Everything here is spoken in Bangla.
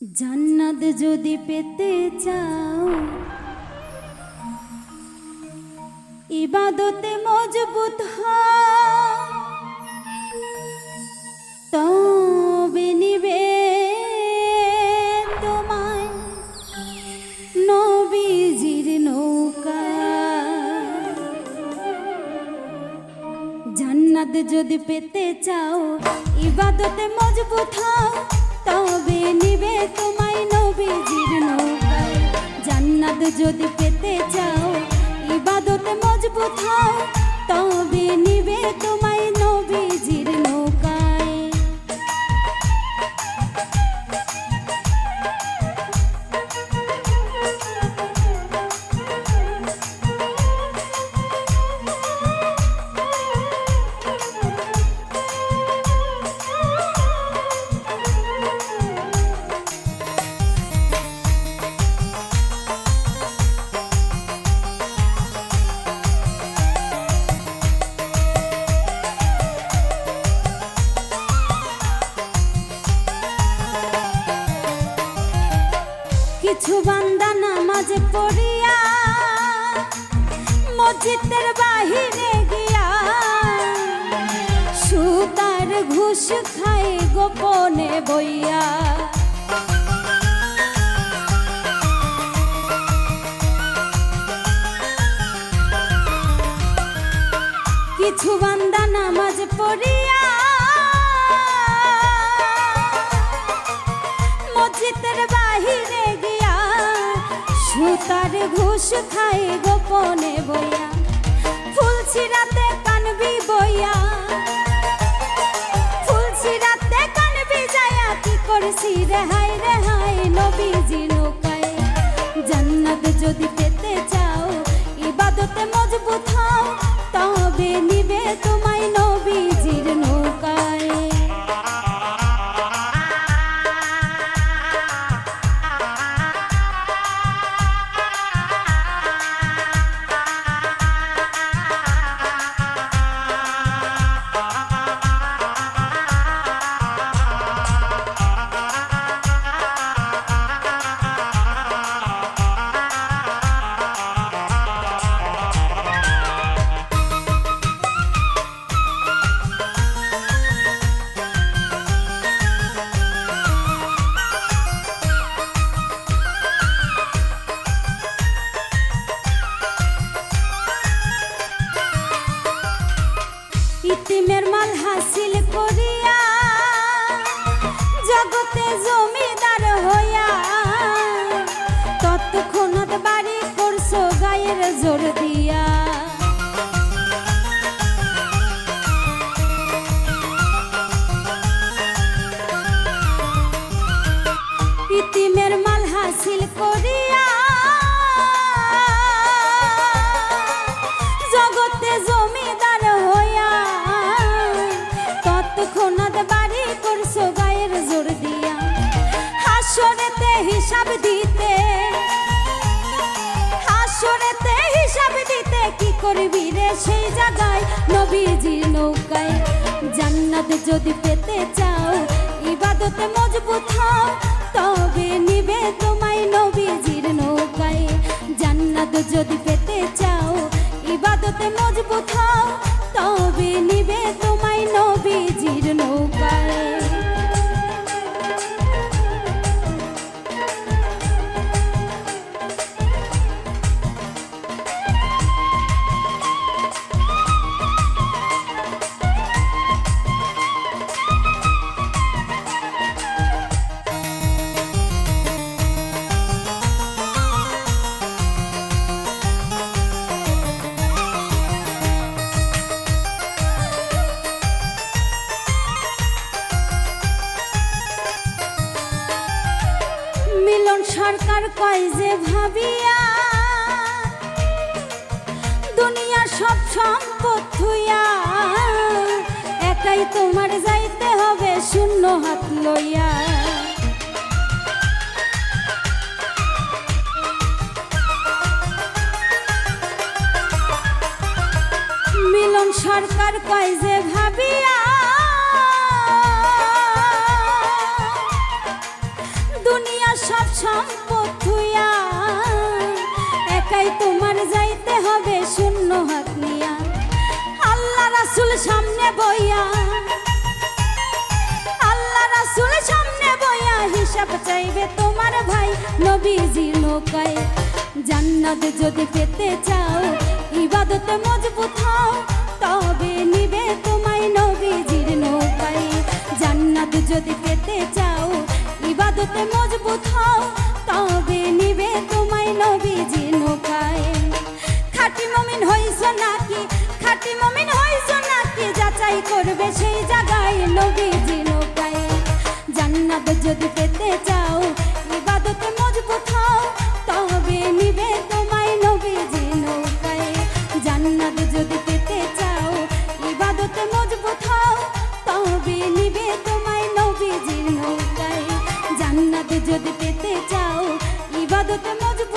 জান্নাত যদি পেতে চাও, ইবাদতে মজবুত তবে নিবে তোমায় নবীজির নৌকা। জান্নাত যদি পেতে চাও, ইবাদতে মজবুত হও। তবে নিবে তোমায় নবীজির নৌকায়। জান্নাত যদি পেতে চাও কিছু বান্দা নামাজ পড়িয়া মসজিদের বাহিরে গিয়া সুতার ঘুষ খাই গোপনে বইয়া। কিছু বান্দা নামাজ পড়িয়া মসজিদের বাহিরে সুতার ঘুষ খায় গোপনে বইয়া। ফুল ছিড়াতে কানবি বইয়া। ফুল ছিড়াতে কানবি যায়া, কি করছি রেহাই রেহাই নবীজি নৌকায়। জান্নাত যদি পেতে চাও, ইবাদতে মজবুত হও, তবে নিবে তোমায় নবীজির নৌকায়। ইতিমের মাল হাসিল করিয়া জগতে জমিদার হইয়া তৎক্ষণাৎ বাড়ি করছ গায়ের জোর দিয়া। করবি রে সেই জায়গায় নবীজির নৌকায়। জান্নাত যদি পেতে চাও, ইবাদতে মজবুত হও, তবে নিবে তোমায় নবীজির নৌকায়। জান্নাত যদি পেতে চাও, ইবাদতে মজবুত হও, তবে নিবে তোমায় সরকার কয় যে ভাবিয়া, দুনিয়া সব সম্পদ থুইয়া একাই তোমার যাইতে হবে শূন্য হাত লইয়া। মিলন সরকার কয় যে ভাবিয়া সম্পদ থুইয়া একাই তোমার যাইতে হবে শূন্য হাত আল্লাহ রাসুল সামনে বইয়া। আল্লাহ রাসুল সামনে বইয়া হিসাব চাইবে তোমার ভাই নবীজির নৌকায় জান্নাত যদি পেতে চাও, ইবাদতে মজবুত হও, তবে নিবে তোমায় নবীজির নৌকায়। জান্নাত যদি পেতে চাও, ইবাদতে মজবুত যাচাই করবে সেই জায়গায় নবীজি নৌকায়। জান্নাত যদি পেতে চাও, ইবাদতে মজবুত হও, তবে নিবে তোমায় নবীজি নৌকায়। জান্নাত যদি পেতে চাও, ইবাদতে মজবুত হও, তবে নিবে তোমায় নবীজির নৌকায়। জান্নাত যদি পেতে চাও, ইবাদতে মজবুত